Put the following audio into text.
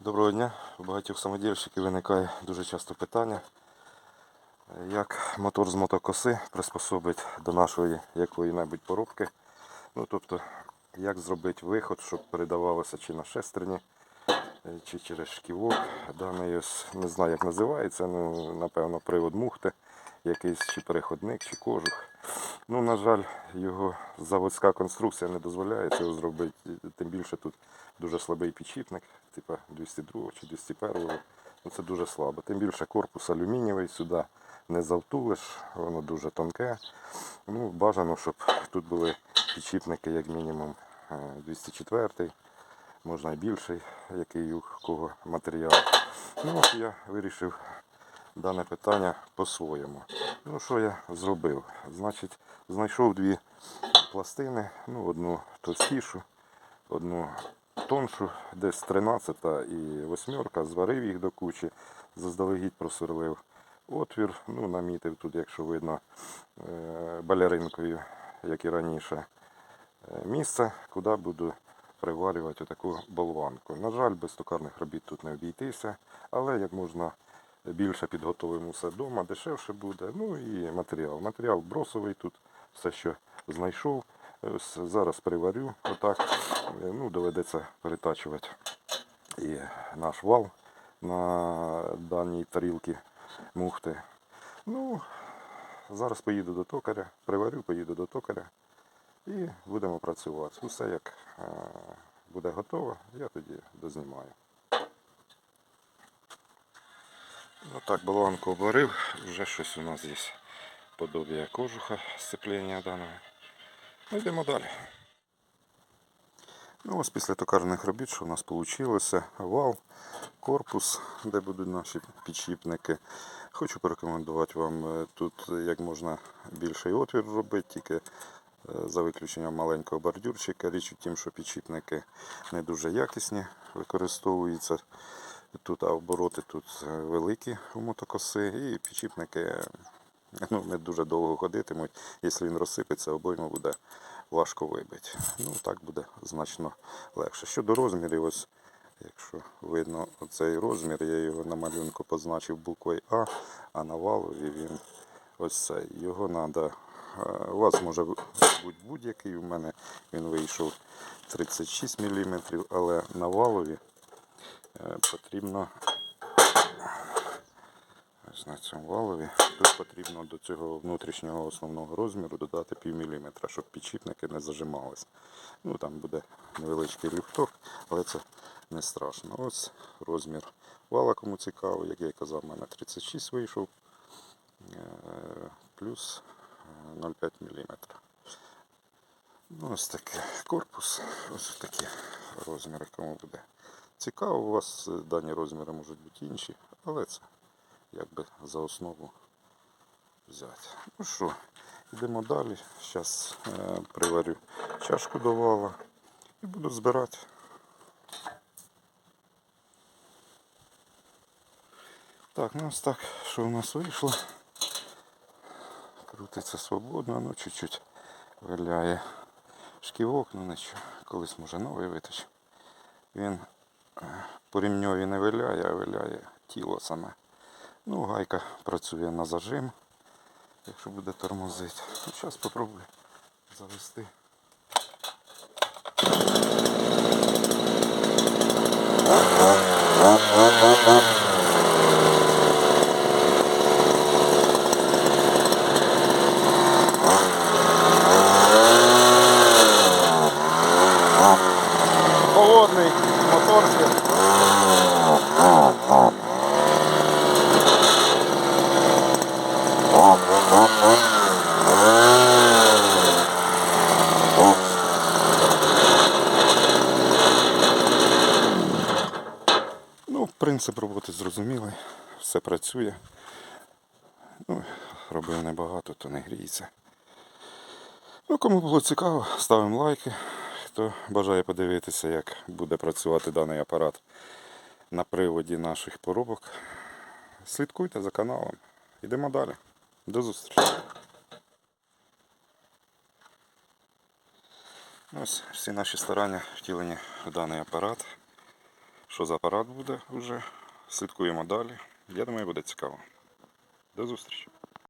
Доброго дня. У багатьох самодільщиків виникає дуже часто питання, як мотор з мотокоси приспособить до нашої якої-небудь поробки. Ну, тобто, як зробити виход, щоб передавалося чи на шестерні, е, чи через шківок. Даний не знаю, як називається, ну, напевно, привод мухти, якийсь чи переходник, чи кожух. Ну, на жаль, його заводська конструкція не дозволяє цього зробити. Тим більше тут дуже слабий підшипник, типа 202 чи 201. Ну, це дуже слабо. Тим більше корпус алюмінієвий, сюди не завтулиш, воно дуже тонке. Ну, бажано, щоб тут були підшипники, як мінімум, е, 204, можна і більший, який у кого матеріал. Ну, от я вирішив дане питання по-своєму. Ну, що я зробив? Значить, знайшов дві пластини, ну, одну товстішу, одну тоншу, десь 13 і восьмерка, зварив їх до кучі, заздалегідь просверлив отвір, ну, намітив тут, якщо видно, е, балеринкою, як і раніше, е, місце, куди буду приварювати таку болванку. На жаль, без токарних робіт тут не обійтися, але як можна більше підготовимо все вдома, дешевше буде. Ну і матеріал. Матеріал бросовий тут, все, що знайшов. Зараз приварю отак. Е, Ну, доведеться перетачувати і наш вал на даній тарілці мухти. Ну, зараз поїду до токаря, приварю, поїду до токаря і будемо працювати. Усе як е, буде готово, я тоді дознімаю. Ну так, болванку обварив, вже щось у нас є подобія кожуха сцеплення даного. Ну, йдемо далі. Ну, ось після токарних робіт, що у нас вийшло, вал, корпус, де будуть наші підшипники. Хочу порекомендувати вам е, тут як можна більший отвір робити, тільки е, за виключенням маленького бордюрчика. Річ у тім, що підшипники не дуже якісні використовуються. Тут обороти тут е, великі у мотокоси і підшипники е, ну, не дуже довго ходитимуть. Якщо він розсипеться, обойму буде важко вибити. Ну так буде значно легше. Щодо розмірів, ось якщо видно оцей розмір, я його на малюнку позначив буквою А, а на валові він ось цей. Його треба. У вас може бути будь-який, у мене він вийшов 36 мм, але на валові потрібно ось на цьому валові. Тут потрібно до цього внутрішнього основного розміру додати пів міліметра, щоб підшипники не зажимались. Ну там буде невеличкий люфток, але це не страшно. Ось розмір вала, кому цікаво, як я казав, у мене 36 вийшов е, плюс е, 0,5 мм. Ну, ось такий корпус, ось такі розміри, кому буде цікаво. У вас е, дані розміри можуть бути інші, але це якби за основу взяти. Ну що, йдемо далі. Зараз е, приварю чашку до вала і буду збирати. Так, ну ось так, що у нас вийшло. Крутиться свободно, ну чуть-чуть виляє шківок, ну нічого, колись може новий витащу. Він по рівньові не виляє, а виляє тіло саме. Ну, гайка працює на зажим, якщо буде тормозити. Ну, зараз спробую завести. Холодний моторчик. Ну, принцип роботи зрозумілий, все працює. Ну, робив небагато, то не гріється. Ну, кому було цікаво, ставимо лайки. Хто бажає подивитися, як буде працювати даний апарат на приводі наших поробок. Слідкуйте за каналом. Йдемо далі. До зустрічі. Ось всі наші старання втілені в даний апарат. Що за апарат буде вже. Слідкуємо далі. Я думаю, буде цікаво. До зустрічі.